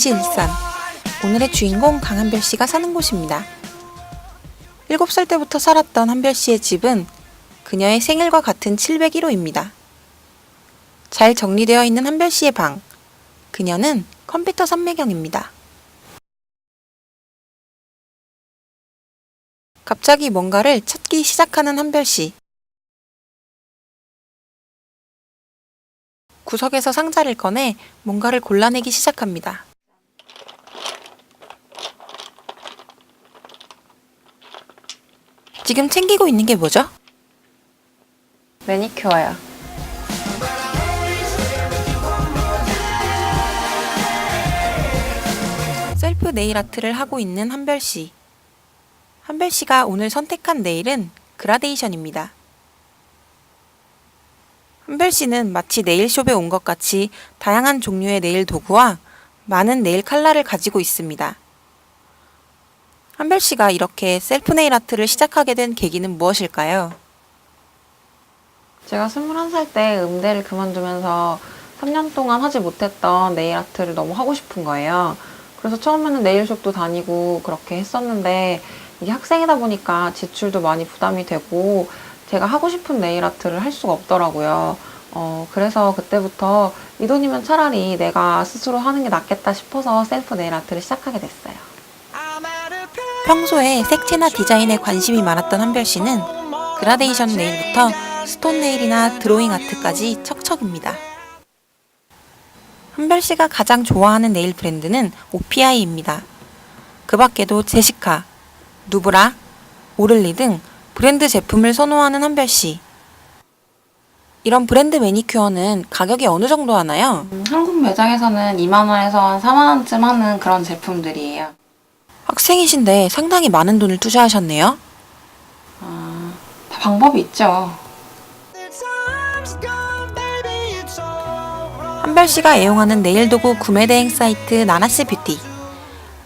광양시 일산. 오늘의 주인공 강한별 씨가 사는 곳입니다. 7살 때부터 살았던 한별 씨의 집은 그녀의 생일과 같은 701호입니다. 잘 정리되어 있는 한별 씨의 방. 그녀는 컴퓨터 선매경입니다. 갑자기 뭔가를 찾기 시작하는 한별 씨. 구석에서 상자를 꺼내 뭔가를 골라내기 시작합니다. 지금 챙기고 있는 게 뭐죠? 매니큐어요. 셀프 네일 아트를 하고 있는 한별 씨. 한별 씨가 오늘 선택한 네일은 그라데이션입니다. 한별 씨는 마치 네일숍에 온 것 같이 다양한 종류의 네일 도구와 많은 네일 칼라를 가지고 있습니다. 한별 씨가 이렇게 셀프 네일 아트를 시작하게 된 계기는 무엇일까요? 제가 21살 때 음대를 그만두면서 3년 동안 하지 못했던 네일 아트를 너무 하고 싶은 거예요. 그래서 처음에는 네일숍도 다니고 그렇게 했었는데 이게 학생이다 보니까 지출도 많이 부담이 되고 제가 하고 싶은 네일 아트를 할 수가 없더라고요. 어, 그래서 그때부터 이 돈이면 차라리 내가 스스로 하는 게 낫겠다 싶어서 셀프 네일 아트를 시작하게 됐어요. 평소에 색채나 디자인에 관심이 많았던 한별 씨는 그라데이션 네일부터 스톤 네일이나 드로잉 아트까지 척척입니다. 한별 씨가 가장 좋아하는 네일 브랜드는 오피아이입니다. 그 밖에도 제시카, 누브라, 오를리 등 브랜드 제품을 선호하는 한별 씨. 이런 브랜드 매니큐어는 가격이 어느 정도 하나요? 음, 한국 매장에서는 2만 원에서 한 4만 원쯤 하는 그런 제품들이에요. 학생이신데 상당히 많은 돈을 투자하셨네요. 아, 다 방법이 있죠. 한별 씨가 애용하는 네일 도구 구매 대행 사이트 나나스 뷰티.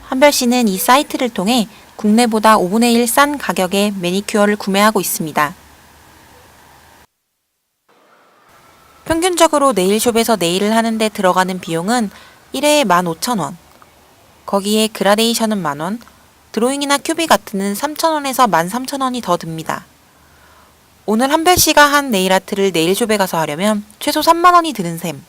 한별 씨는 이 사이트를 통해 국내보다 5분의 1 싼 가격에 매니큐어를 구매하고 있습니다. 평균적으로 네일숍에서 네일을 하는데 들어가는 비용은 1회에 15,000원. 거기에 그라데이션은 만원, 드로잉이나 큐비 같은 3,000원에서 13,000원이 더 듭니다. 오늘 한별 씨가 한 네일 아트를 네일숍에 가서 하려면 최소 3만원이 드는 셈.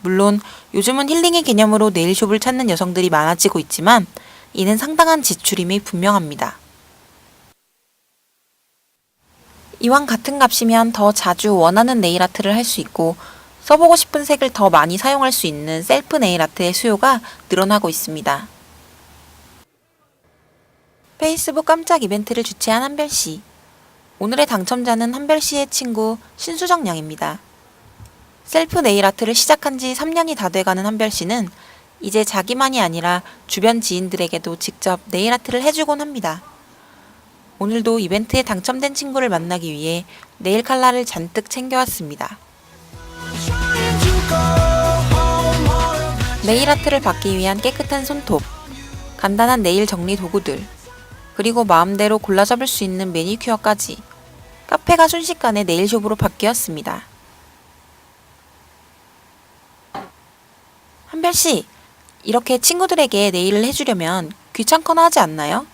물론 요즘은 힐링의 개념으로 네일숍을 찾는 여성들이 많아지고 있지만 이는 상당한 지출임이 분명합니다. 이왕 같은 값이면 더 자주 원하는 네일 아트를 할 수 있고 써보고 싶은 색을 더 많이 사용할 수 있는 셀프 네일 아트의 수요가 늘어나고 있습니다. 페이스북 깜짝 이벤트를 주최한 한별 씨. 오늘의 당첨자는 한별 씨의 친구 신수정 양입니다. 셀프 네일 아트를 시작한 지 3년이 다 돼가는 한별 씨는 이제 자기만이 아니라 주변 지인들에게도 직접 네일 아트를 해주곤 합니다. 오늘도 이벤트에 당첨된 친구를 만나기 위해 네일 칼라를 잔뜩 챙겨왔습니다. 네일 아트를 받기 위한 깨끗한 손톱, 간단한 네일 정리 도구들, 그리고 마음대로 골라 잡을 수 있는 매니큐어까지 카페가 순식간에 네일숍으로 바뀌었습니다. 한별 씨, 이렇게 친구들에게 네일을 해주려면 귀찮거나 하지 않나요?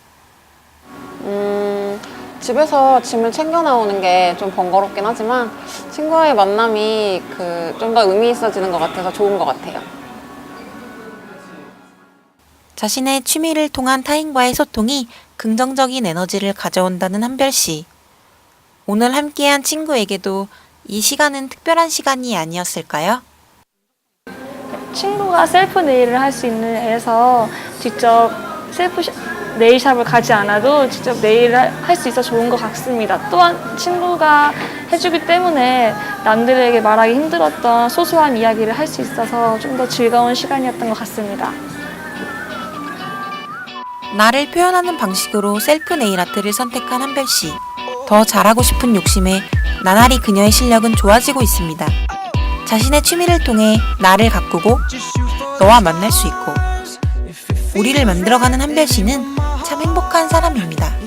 음, 집에서 짐을 챙겨 나오는 게 좀 번거롭긴 하지만 친구와의 만남이 그 좀 더 의미 있어지는 것 같아서 좋은 것 같아요. 자신의 취미를 통한 타인과의 소통이 긍정적인 에너지를 가져온다는 한별 씨. 오늘 함께한 친구에게도 이 시간은 특별한 시간이 아니었을까요? 친구가 셀프 네일을 할 수 있는 애에서 직접 셀프 샵- 네일샵을 가지 않아도 직접 네일을 할 수 있어 좋은 것 같습니다. 또한 친구가 해주기 때문에 남들에게 말하기 힘들었던 소소한 이야기를 할 수 있어서 좀 더 즐거운 시간이었던 것 같습니다. 나를 표현하는 방식으로 셀프 네일 아트를 선택한 한별 씨. 더 잘하고 싶은 욕심에 나날이 그녀의 실력은 좋아지고 있습니다. 자신의 취미를 통해 나를 가꾸고 너와 만날 수 있고 우리를 만들어가는 한별 씨는 참 행복한 사람입니다.